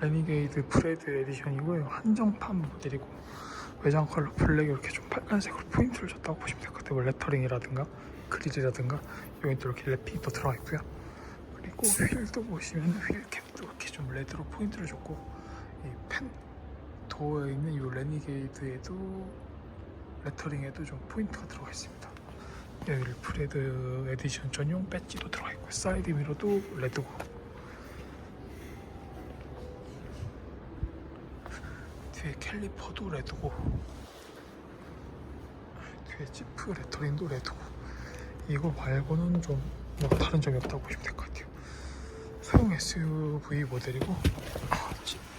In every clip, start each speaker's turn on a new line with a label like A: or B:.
A: 레니게이드 브레드 에디션이고요. 한정판 모델이고 외장 컬러 블랙 이렇게 좀 빨간색으로 포인트를 줬다고 보시면 될 것 같아요. 뭐 레터링이라든가 그릴이라든가 여기 또 이렇게 랩핑이 또 들어가 있고요. 그리고 휠도 보시면 휠캡도 이렇게 좀 레드로 포인트를 줬고 이펜 도어에 있는 이 레니게이드에도 레터링에도 좀 포인트가 들어가 있습니다. 여기 브레드 에디션 전용 배지도 들어가 있고 사이드 미러도 레드고 뒤에 캘리퍼도 레드고 뒤에 지프 레터링도 레드고 이거 말고는 좀 뭐 다른 점이 없다고 보시면 될 것 같아요. 소형 SUV 모델이고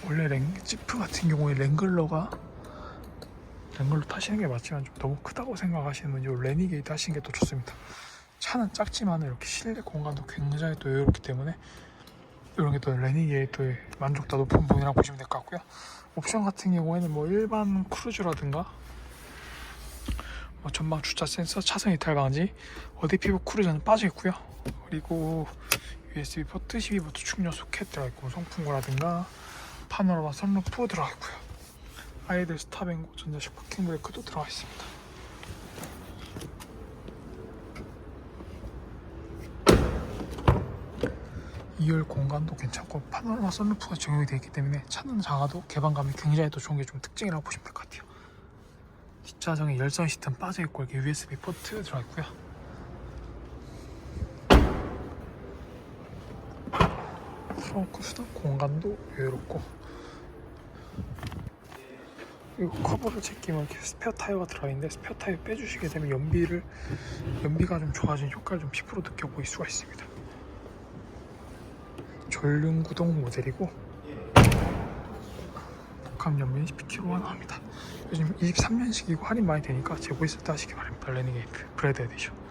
A: 원래 랭, 지프 같은 경우에 랭글러가 랭글러 타시는 게 맞지만 좀 너무 크다고 생각하시는 분이 레니게이트 하시는 게 더 좋습니다. 차는 작지만 이렇게 실내 공간도 굉장히 또 여유롭기 때문에 이런 게 또 레니게이트의 만족도 높은 부분이라고 보시면 될 것 같고요 옵션 같은 경우에는 뭐 일반 크루즈라든가 뭐 전방 주차 센서, 차선 이탈 방지, 어디 피부 크루즈는 빠져 있고요. 그리고 USB 포트, 12V 충전 소켓 들어가 있고 송풍구라든가 파노라마 선루프 들어가 있고요. 아이들 스탑앤고 전자식 파킹 브레이크도 들어가 있습니다. 이열 공간도 괜찮고 파노라마 선루프가 적용이 되어 있기 때문에 차는 작아도 개방감이 굉장히 또 좋은 게 좀 특징이라고 보시면 될 것 같아요. 뒷좌석에 열선 시스템 빠져 있고 이렇게 USB 포트 들어 있고요. 트렁크 수납 공간도 여유롭고 그리고 커버를 제끼면 이렇게 스페어 타이어가 들어있는데 스페어 타이어 빼주시게 되면 연비를 연비가 좀 좋아진 효과를 좀 피부로 느껴보일 수가 있습니다. 전륜 구동 모델이고 복합 연비는 12kg가 나옵니다. 요즘 23년식이고 할인 많이 되니까 재고 있을 때 하시기 바랍니다. 레니게이트 브레드 에디션.